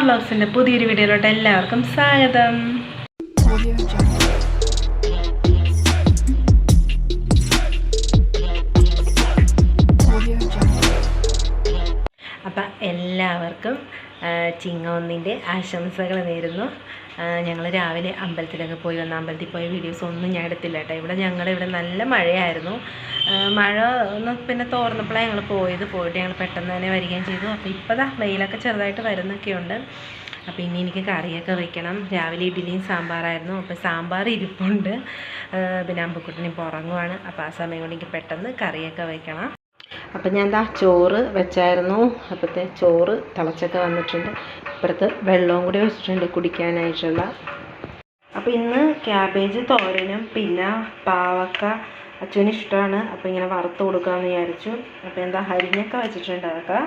Star പുതിയൊരു വീഡിയോയിലോട്ട് എല്ലാവർക്കും സ്വാഗതം. അപ്പം എല്ലാവർക്കും ചിങ്ങ ഒന്നിന്റെ ആശംസകൾ നേരുന്നു. ഞങ്ങൾ രാവിലെ അമ്പലത്തിലൊക്കെ പോയി വന്ന അമ്പലത്തിൽ പോയ വീഡിയോസ് ഒന്നും ഞാൻ എടുത്തില്ല കേട്ടോ. ഇവിടെ ഞങ്ങളിവിടെ നല്ല മഴയായിരുന്നു. മഴ ഒന്ന് പിന്നെ തോർന്നപ്പോഴാണ് ഞങ്ങൾ പോയത്. പോയിട്ട് ഞങ്ങൾ പെട്ടെന്ന് തന്നെ വരികയും ചെയ്തു. അപ്പോൾ ഇപ്പോൾ ദാ വെയിലൊക്കെ ചെറുതായിട്ട് വരുന്നൊക്കെയുണ്ട്. അപ്പോൾ ഇനി എനിക്ക് കറിയൊക്കെ വെക്കണം. രാവിലെ ഇഡ്ഡലിയും സാമ്പാറായിരുന്നു. അപ്പോൾ സാമ്പാർ ഇരിപ്പുണ്ട്. പിന്നെ പിന്നെ ഇപ്പോൾ പുറങ്ങുവാണ് അപ്പോൾ ആ സമയം കൊണ്ട് എനിക്ക് പെട്ടെന്ന് കറിയൊക്കെ വെക്കണം. അപ്പം ഞാൻ ദാ ചോറ് വെച്ചായിരുന്നു. അപ്പോഴത്തെ ചോറ് തിളച്ചൊക്കെ വന്നിട്ടുണ്ട്. ഇപ്പുറത്ത് വെള്ളവും കൂടി വെച്ചിട്ടുണ്ട് കുടിക്കാനായിട്ടുള്ള. അപ്പോൾ ഇന്ന് ക്യാബേജ് തോരനും പിന്നെ പാവക്ക അച്ഛന് ഇഷ്ടമാണ് അപ്പോൾ ഇങ്ങനെ വറുത്ത് കൊടുക്കാമെന്ന് വിചാരിച്ചു. അപ്പോൾ എന്താ ഹരിഞ്ഞൊക്കെ വെച്ചിട്ടുണ്ട് അതൊക്കെ.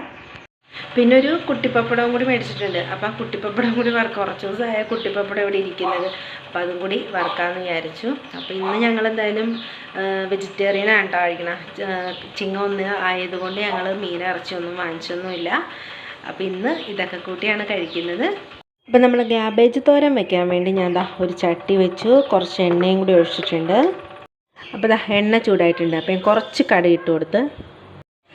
പിന്നെ ഒരു കുട്ടിപ്പപ്പടവും കൂടി മേടിച്ചിട്ടുണ്ട്. അപ്പോൾ ആ കുട്ടിപ്പപ്പടം കൂടി വറുക്കുക കുറച്ച് ദിവസമായ കുട്ടിപ്പപ്പടം ഇവിടെ ഇരിക്കുന്നത്. അപ്പോൾ അതും കൂടി വറുക്കാമെന്ന് വിചാരിച്ചു. അപ്പോൾ ഇന്ന് ഞങ്ങൾ എന്തായാലും വെജിറ്റേറിയൻ ആണ് കഴിക്കണം. ചിങ്ങ ഒന്ന് ആയതുകൊണ്ട് ഞങ്ങൾ മീൻ ഇറച്ചിയൊന്നും വാങ്ങിച്ചൊന്നുമില്ല. അപ്പോൾ ഇന്ന് ഇതൊക്കെ കൂട്ടിയാണ് കഴിക്കുന്നത്. ഇപ്പം നമ്മൾ ക്യാബേജ് തോരൻ വെക്കാൻ വേണ്ടി ഞാൻ ദാ ഒരു ചട്ടി വെച്ചു. കുറച്ച് എണ്ണയും കൂടി ഒഴിച്ചിട്ടുണ്ട്. അപ്പോൾ ദാ എണ്ണ ചൂടായിട്ടുണ്ട്. അപ്പോൾ ഞാൻ കുറച്ച് കടുക് ഇട്ട് കൊടുത്ത്.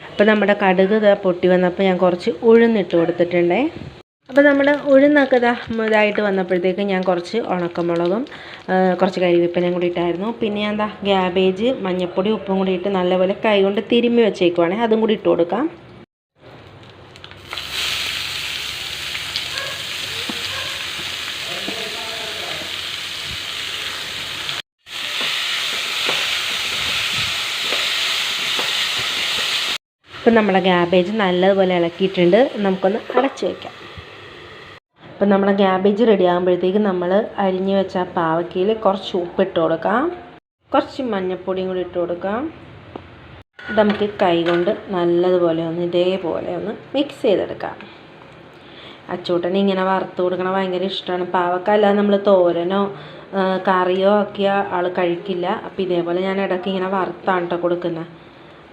അപ്പോൾ നമ്മുടെ കടുക് ദാ പൊട്ടി വന്നപ്പോൾ ഞാൻ കുറച്ച് ഉഴുന്നിട്ട് കൊടുത്തിട്ടുണ്ടേ. അപ്പോൾ നമ്മുടെ ഉഴുന്നൊക്കെ ദാ ഇതായിട്ട് വന്നപ്പോഴത്തേക്ക് ഞാൻ കുറച്ച് ഉണക്കമുളകും കുറച്ച് കരിവേപ്പിലയും കൂടി ഇട്ടായിരുന്നു. പിന്നെ ഞാൻ ദാ ക്യാബേജ് മഞ്ഞൾപ്പൊടി ഉപ്പും കൂടി ഇട്ട് നല്ലപോലെ കൈ കൊണ്ട് തിരുമ്മി വെച്ചേക്കുവാണെങ്കിൽ അതും കൂടി ഇട്ട് കൊടുക്കാം. ഇപ്പം നമ്മുടെ ക്യാബേജ് നല്ലതുപോലെ ഇളക്കിയിട്ടുണ്ട്. നമുക്കൊന്ന് അടച്ചു വയ്ക്കാം അപ്പം നമ്മളെ ക്യാബേജ് റെഡി ആകുമ്പോഴത്തേക്ക് നമ്മൾ അരിഞ്ഞു വെച്ച ആ പാവക്കയിൽ കുറച്ച് ഉപ്പ് ഇട്ട് കൊടുക്കാം. കുറച്ച് മഞ്ഞൾപ്പൊടിയും കൂടി ഇട്ട് കൊടുക്കാം. നമുക്ക് കൈകൊണ്ട് നല്ലതുപോലെ ഒന്ന് ഇതേപോലെ ഒന്ന് മിക്സ് ചെയ്തെടുക്കാം. അച്ചൂട്ടന് ഇങ്ങനെ വറുത്ത് കൊടുക്കണ ഭയങ്കര ഇഷ്ടമാണ്. പാവക്ക അല്ലാതെ നമ്മൾ തോരനോ കറിയോ ആക്കിയ ആൾ കഴിക്കില്ല. അപ്പോൾ ഇതേപോലെ ഞാൻ ഇടയ്ക്ക് ഇങ്ങനെ വറുത്താണ് കേട്ടോ കൊടുക്കുന്നത്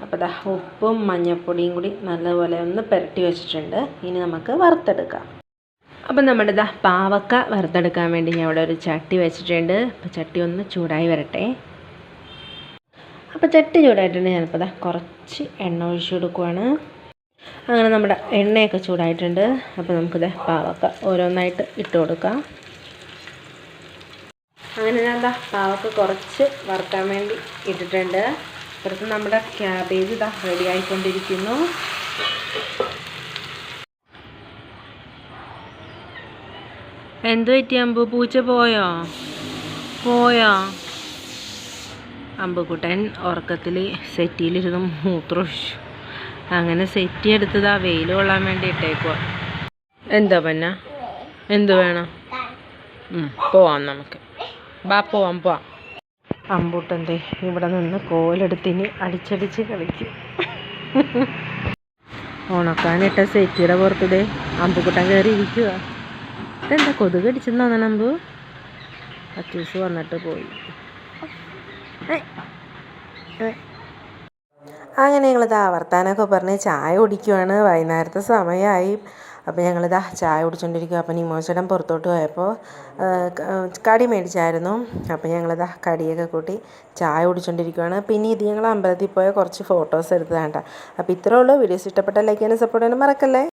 അപ്പോൾ ദാ ഉപ്പും മഞ്ഞൾപ്പൊടിയും കൂടി നല്ലപോലെ ഒന്ന് പുരട്ടി വെച്ചിട്ടുണ്ട്. ഇനി നമുക്ക് വറുത്തെടുക്കാം. അപ്പം നമ്മുടെ ദാ പാവക്ക വറുത്തെടുക്കാൻ വേണ്ടി ഞാൻ ഇവിടെ ഒരു ചട്ടി വെച്ചിട്ടുണ്ട്. അപ്പോൾ ചട്ടി ഒന്ന് ചൂടായി വരട്ടെ. അപ്പോൾ ചട്ടി ചൂടായിട്ടുണ്ട്. ഞാനിപ്പോൾ ദാ കുറച്ച് എണ്ണ ഒഴിച്ചു കൊടുക്കുവാണ്. അങ്ങനെ നമ്മുടെ എണ്ണയൊക്കെ ചൂടായിട്ടുണ്ട്. അപ്പോൾ ദാ പാവക്ക ഓരോന്നായിട്ട് ഇട്ട് കൊടുക്കാം. അങ്ങനെ ഞാൻ ദാ പാവക്ക കുറച്ച് വറുക്കാൻ വേണ്ടി ഇട്ടിട്ടുണ്ട്. ഇപ്പുറത്ത് നമ്മുടെ ക്യാബേജ് ഇതാ റെഡി ആയിക്കൊണ്ടിരിക്കുന്നു. എന്ത് പറ്റി അമ്പു? പൂച്ച പോയോ? പോയോ? അമ്പുക്കുട്ടൻ ഉറക്കത്തിൽ സെറ്റിയിലിരുന്ന് മൂത്രമൊഴിച്ചു അങ്ങനെ സെറ്റി എടുത്തത് ആ വെയിൽ കൊള്ളാൻ വേണ്ടി ഇട്ടേക്കുക എന്താ പന്ന? എന്ത് വേണം? പോവാം നമുക്ക്. ബാ പോവാം പോവാം. അമ്പൂട്ടന്റെ ഇവിടെ നിന്ന് കോലെടുത്തിനി അടിച്ചടിച്ച് കളിക്കും. ഉണക്കാനിട്ട സെറ്റിയുടെ പുറത്തതേ അമ്പുക്കുട്ടൻ കയറി ഇരിക്കുക ഇതെന്താ കൊതുക് അടിച്ചെന്ന് തോന്നണം അമ്പു? അച്ചൂസ് വന്നിട്ട് പോയി. അങ്ങനെ ഞങ്ങളിത് താവർത്താനൊക്കെ പറഞ്ഞ് ചായ കുടിക്കുവാണ്. വൈകുന്നേരത്തെ സമയമായി. അപ്പോൾ ഞങ്ങളിതാ ചായ കുടിച്ചോണ്ടിരിക്കുക അപ്പം നിമോചേട്ടൻ പുറത്തോട്ട് പോയപ്പോൾ കടി മേടിച്ചായിരുന്നു. അപ്പോൾ ഞങ്ങളിതാ കടിയൊക്കെ കൂട്ടി ചായ കുടിച്ചുകൊണ്ടിരിക്കുകയാണ് പിന്നെ ഇത് ഞങ്ങൾ അമ്പലത്തിൽ പോയ കുറച്ച് ഫോട്ടോസ് എടുത്തതാണ് അപ്പോൾ ഇത്രേ ഉള്ളൂ. വീഡിയോസ് ഇഷ്ടപ്പെട്ട ലൈക്ക് ചെയ്യാനും സപ്പോർട്ട് ചെയ്യാനും മറക്കല്ലേ?